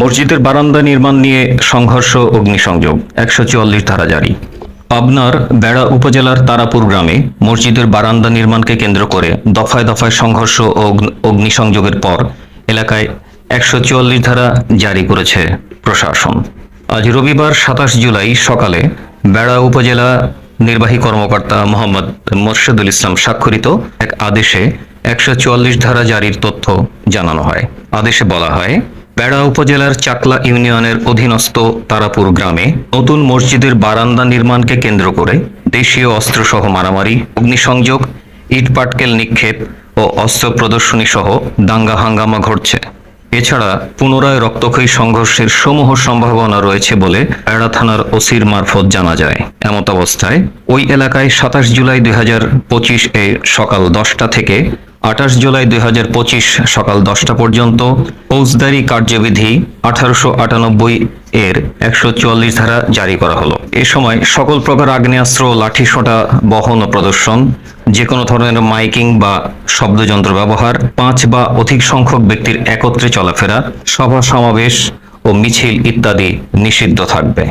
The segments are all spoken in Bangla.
মসজিদের বারান্দা নির্মাণ নিয়ে সংঘর্ষ, অগ্নিসংযোগ, একশো চুয়াল্লিশ ধারা জারি। পাবনার বেড়া উপজেলার তারাপুর গ্রামে মসজিদের বারান্দা নির্মাণকে কেন্দ্র করে দফায় দফায় সংঘর্ষ ও অগ্নিসংযোগের পর এলাকায় একশো চুয়াল্লিশ ধারা জারি করেছে প্রশাসন। আজ রবিবার সাতাশ জুলাই সকালে বেড়া উপজেলা নির্বাহী কর্মকর্তা মোহাম্মদ মোর্শেদুল ইসলাম স্বাক্ষরিত এক আদেশে একশো চুয়াল্লিশ ধারা জারির তথ্য জানানো হয়। আদেশে বলা হয় বেড়া উপজেলার চাকলা ইউনিয়নের অধীনস্থ তারাপুর গ্রামে নতুন মসজিদের বারান্দা নির্মাণকে কেন্দ্র করে দেশীয় অস্ত্রসহ মারামারি, অগ্নিসংযোগ ইটপাটকেল নিক্ষেপ ও অস্ত্র প্রদর্শনী সহ দাঙ্গা হাঙ্গামা ঘটছে। এছাড়া পুনরায় রক্তক্ষয়ী সংঘর্ষের সমূহ সম্ভাবনা রয়েছে বলে বেড়া থানার ওসির মারফত জানা যায়। এমত অবস্থায় ওই এলাকায় সাতাশ জুলাই দুই হাজার পঁচিশ এ সকাল দশটা থেকে আঠাশ জুলাই দুই হাজার পঁচিশ সকাল দশটা পর্যন্ত ফৌজদারি কার্যবিধি আঠারোশো আটানব্বই এর একশো চুয়াল্লিশ ধারা জারি করা হলো। এ সময় সকল প্রকার আগ্নেয়াস্ত্র লাঠি সোঁটা বহন ও প্রদর্শন যে কোনো ধরনের মাইকিং বা শব্দযন্ত্র ব্যবহার, পাঁচ বা অধিক সংখ্যক ব্যক্তির একত্রে চলাফেরা, সভা সমাবেশ ও মিছিল ইত্যাদি নিষিদ্ধ থাকবে।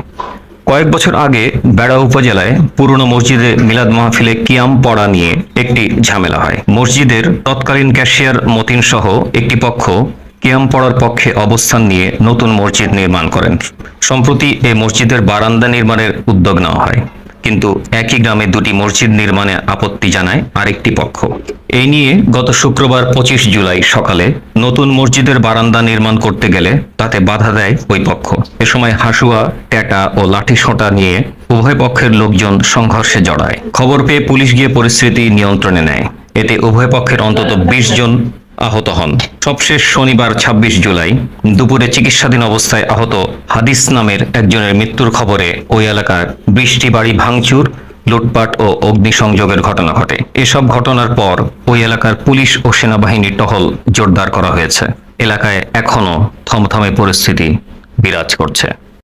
কয়েক বছর আগে বেড়া উপজেলায় পুরনো মসজিদে মিলাদ মাহফিলে কিয়াম পড়া নিয়ে একটি ঝামেলা হয়। মসজিদের তৎকালীন ক্যাশিয়ার মতিন সহ একটি পক্ষ কিয়াম পড়ার পক্ষে অবস্থান নিয়ে নতুন মসজিদ নির্মাণ করেন। সম্প্রতি এই মসজিদের বারান্দা নির্মাণের উদ্যোগ নেওয়া হয়। কিন্তু একই গ্রামে দুটি মসজিদ নির্মাণে আপত্তি জানায় আরেকটি পক্ষ। এই নিয়ে গত শুক্রবার পঁচিশ জুলাই সকালে নতুন মসজিদের বারান্দা নির্মাণ করতে গেলে তাতে বাধা দেয় ওই পক্ষ। এ সময় হাসুয়া, ট্যাটা ও লাঠি সোঁটা নিয়ে উভয় পক্ষের লোকজন সংঘর্ষে জড়ায়। খবর পেয়ে পুলিশ গিয়ে পরিস্থিতি নিয়ন্ত্রণে নেয়। এতে উভয় পক্ষের অন্তত বিশ জন আহত হন। সবশেষ শনিবার ২৬ জুলাই দুপুরে চিকিৎসাধীন অবস্থায় আহত হাদিস নামের একজনের মৃত্যুর খবরে ওই এলাকার বৃষ্টি বাড়ি ভাঙচুর, লুটপাট ও অগ্নিসংযোগের ঘটনা ঘটে। এসব ঘটনার পর ওই এলাকার পুলিশ ও সেনাবাহিনীর টহল জোরদার করা হয়েছে। এলাকায় এখনও থমথমে পরিস্থিতি বিরাজ করছে।